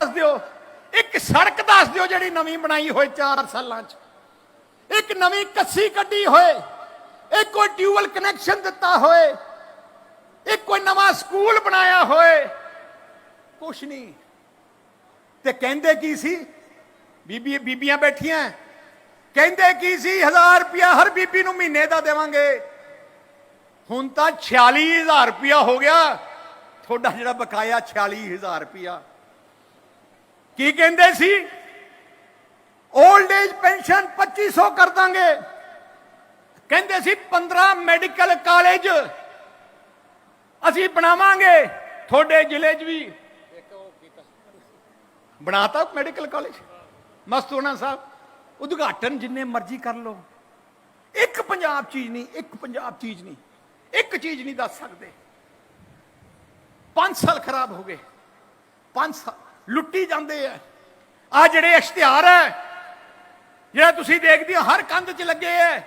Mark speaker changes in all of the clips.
Speaker 1: ਦੱਸ ਦਿਓ। ਇੱਕ ਸੜਕ ਦੱਸ ਦਿਓ ਜਿਹੜੀ ਨਵੀਂ ਬਣਾਈ ਹੋਏ 4 ਸਾਲਾਂ 'ਚ। ਇੱਕ ਨਵੀਂ ਕੱਸੀ ਕੱਢੀ ਹੋਏ। ਇੱਕ ਕੋਈ ਟਿਊਬਲ ਕਨੈਕਸ਼ਨ ਦਿੱਤਾ ਹੋਏ। ਇੱਕ ਕੋਈ ਨਵਾਂ ਸਕੂਲ ਬਣਾਇਆ ਹੋਏ। ਕੁਛ ਨਹੀਂ। ਤੇ ਕਹਿੰਦੇ ਕੀ ਸੀ? ਬੀਬੀ ਬੀਬੀਆਂ ਬੈਠੀਆਂ। ਕਹਿੰਦੇ ਕੀ ਸੀ? 1000 ਰੁਪਇਆ ਹਰ ਬੀਬੀ ਨੂੰ ਮਹੀਨੇ ਦਾ ਦੇਵਾਂਗੇ। ਹੁਣ ਤਾਂ 46000 ਰੁਪਇਆ ਹੋ ਗਿਆ। ਤੁਹਾਡਾ ਜਿਹੜਾ ਬਕਾਇਆ 46000 ਰੁਪਇਆ। ਕੀ ਕਹਿੰਦੇ ਸੀ? 올ਡ ਏਜ ਪੈਨਸ਼ਨ 2500 ਕਰ ਦਾਂਗੇ। ਕਹਿੰਦੇ ਸੀ 15 ਮੈਡੀਕਲ ਕਾਲਜ ਅਸੀਂ ਬਣਾਵਾਂਗੇ। ਤੁਹਾਡੇ ਜ਼ਿਲ੍ਹੇ 'ਚ ਵੀ। ਬਣਾਤਾ ਮੈਡੀਕਲ ਕਾਲਜ ਮਸਤੂਨਾ ਸਾਹਿਬ। ਉਦਘਾਟਨ ਜਿੰਨੇ ਮਰਜ਼ੀ ਕਰ ਲਓ। ਇੱਕ ਪੰਜਾਬ ਚੀਜ਼ ਨਹੀਂ, ਇੱਕ ਪੰਜਾਬ ਚੀਜ਼ ਨਹੀਂ। ਇੱਕ ਚੀਜ਼ ਨਹੀਂ ਦੱਸ ਸਕਦੇ। 5 ਸਾਲ ਖਰਾਬ ਹੋ ਗਏ। 5 ਸਾਲ। ਲੁੱਟੀ ਜਾਂਦੇ ਆ ਆ ਜਿਹੜੇ ਇਸ਼ਤਿਹਾਰ ਹੈ ਜਿਹੜਾ ਤੁਸੀਂ ਦੇਖਦੇ ਹੋ, ਹਰ ਕੰਧ 'ਚ ਲੱਗੇ ਐ।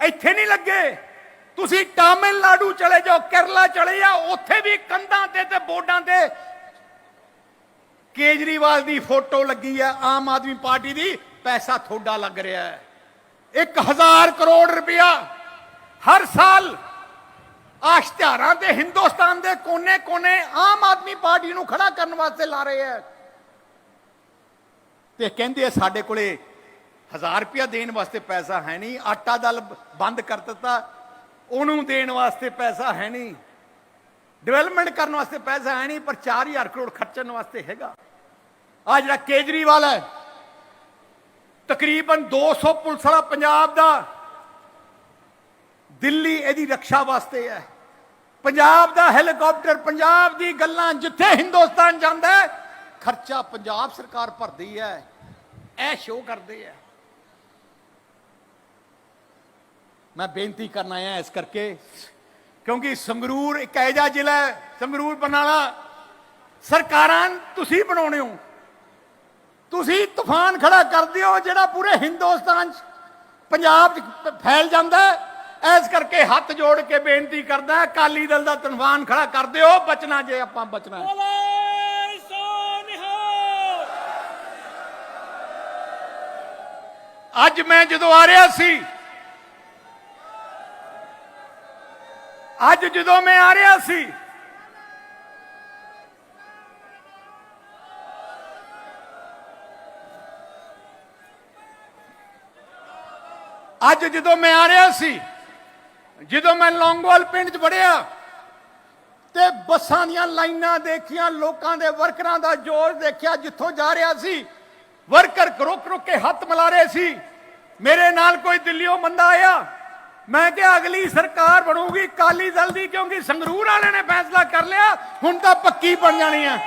Speaker 1: ਇੱਥੇ ਨਹੀਂ ਲੱਗੇ। ਤੁਸੀਂ ਤਾਮਿਲਨਾਡੂ ਚਲੇ ਜਾਓ, ਕੇਰਲਾ ਚਲੇ ਜਾਓ, ਉੱਥੇ ਵੀ ਕੰਧਾਂ ਤੇ ਤੇ ਬੋਰਡਾਂ ਤੇ ਕੇਜਰੀਵਾਲ ਦੀ ਫੋਟੋ ਲੱਗੀ ਹੈ ਆਮ ਆਦਮੀ ਪਾਰਟੀ ਦੀ, ਪੈਸਾ ਥੋੜਾ ਲੱਗ ਰਿਹਾ ਹੈ 1000 ਕਰੋੜ ਰੁਪਇਆ ਹਰ ਸਾਲ ਇਸ਼ਤਿਹਾਰਾਂ ਤੇ ਹਿੰਦੁਸਤਾਨ ਦੇ ਕੋਨੇ-ਕੋਨੇ ਆਮ ਆਦਮੀ ਪਾਰਟੀ ਨੂੰ ਖੜਾ ਕਰਨ ਵਾਸਤੇ ਲਾ ਰਹੇ ਹੈ। ਤੇ ਕਹਿੰਦੇ ਆ ਸਾਡੇ ਕੋਲੇ 1000 ਰੁਪਇਆ ਦੇਣ ਵਾਸਤੇ ਪੈਸਾ ਹੈ ਨਹੀਂ, ਆਟਾ ਦਲ ਬੰਦ ਕਰ ਦਿੱਤਾ, ਉਹਨੂੰ ਦੇਣ ਵਾਸਤੇ ਪੈਸਾ ਹੈ ਨਹੀਂ। ਡਿਵੈਲਪਮੈਂਟ ਕਰਨ ਵਾਸਤੇ ਪੈਸਾ ਹੈ ਨਹੀਂ, ਪਰ 4000 ਕਰੋੜ ਖਰਚਣ ਵਾਸਤੇ ਹੈਗਾ। ਆ ਜਿਹੜਾ ਕੇਜਰੀਵਾਲ ਹੈ, ਤਕਰੀਬਨ 200 ਪੁਲਿਸ ਵਾਲਾ ਪੰਜਾਬ ਦਾ ਦਿੱਲੀ ਇਹਦੀ ਰੱਖਿਆ ਵਾਸਤੇ ਹੈ। ਪੰਜਾਬ ਦਾ ਹੈਲੀਕਾਪਟਰ, ਪੰਜਾਬ ਦੀ ਗੱਲਾਂ ਜਿੱਥੇ ਹਿੰਦੁਸਤਾਨ ਜਾਂਦਾ ਖਰਚਾ ਪੰਜਾਬ ਸਰਕਾਰ ਭਰਦੀ ਹੈ। ਇਹ ਸ਼ੋਅ ਕਰਦੇ ਹੈ। ਮੈਂ ਬੇਨਤੀ ਕਰਨ ਆਇਆ ਇਸ ਕਰਕੇ, ਕਿਉਂਕਿ ਸੰਗਰੂਰ ਇੱਕ ਐਜਾ ਜ਼ਿਲ੍ਹਾ ਹੈ, ਸੰਗਰੂਰ ਬਨਾਲਾ ਸਰਕਾਰਾਂ ਤੁਸੀਂ ਬਣਾਉਣੇ ਹੋ। ਤੁਸੀਂ ਤੂਫਾਨ ਖੜਾ ਕਰਦੇ ਹੋ ਜਿਹੜਾ ਪੂਰੇ ਹਿੰਦੁਸਤਾਨ 'ਚ ਪੰਜਾਬ 'ਚ ਫੈਲ ਜਾਂਦਾ ਹੈ। ਇਸ ਕਰਕੇ ਹੱਥ ਜੋੜ ਕੇ ਬੇਨਤੀ ਕਰਦਾ ਅਕਾਲੀ ਦਲ ਦਾ ਤੂਫਾਨ ਖੜਾ ਕਰਦੇ ਹੋ ਬਚਣਾ ਜੇ ਆਪਾਂ ਬਚਣਾ ਅੱਜ ਮੈਂ ਜਦੋਂ ਆ ਰਿਹਾ ਸੀ ਅੱਜ ਜਦੋਂ ਮੈਂ ਆ ਰਿਹਾ ਸੀ ਅੱਜ ਜਦੋਂ ਮੈਂ ਆ ਰਿਹਾ ਸੀ ਜਦੋਂ ਮੈਂ ਲੌਂਗਵਾਲ ਪਿੰਡ 'ਚ ਵੜਿਆ ਤੇ ਬੱਸਾਂ ਦੀਆਂ ਲਾਈਨਾਂ ਦੇਖੀਆਂ, ਲੋਕਾਂ ਦੇ ਵਰਕਰਾਂ ਦਾ ਜੋਸ਼ ਦੇਖਿਆ, ਜਿੱਥੋਂ ਜਾ ਰਿਹਾ ਸੀ, ਵਰਕਰ ਰੁਕ ਰੁਕ ਕੇ ਹੱਥ ਮਿਲਾ ਰਹੇ ਸੀ। ਮੇਰੇ ਨਾਲ ਕੋਈ ਦਿੱਲੀੋਂ ਬੰਦਾ ਆਇਆ। ਮੈਂ ਕਿਹਾ, ਅਗਲੀ ਸਰਕਾਰ ਬਣੂਗੀ ਕਾਲੀ ਦਲ ਦੀ, ਕਿਉਂਕਿ ਸੰਗਰੂਰ ਵਾਲਿਆਂ ਨੇ ਫੈਸਲਾ ਕਰ ਲਿਆ, ਹੁਣ ਤਾਂ ਪੱਕੀ ਬਣ ਜਾਣੀ ਹੈ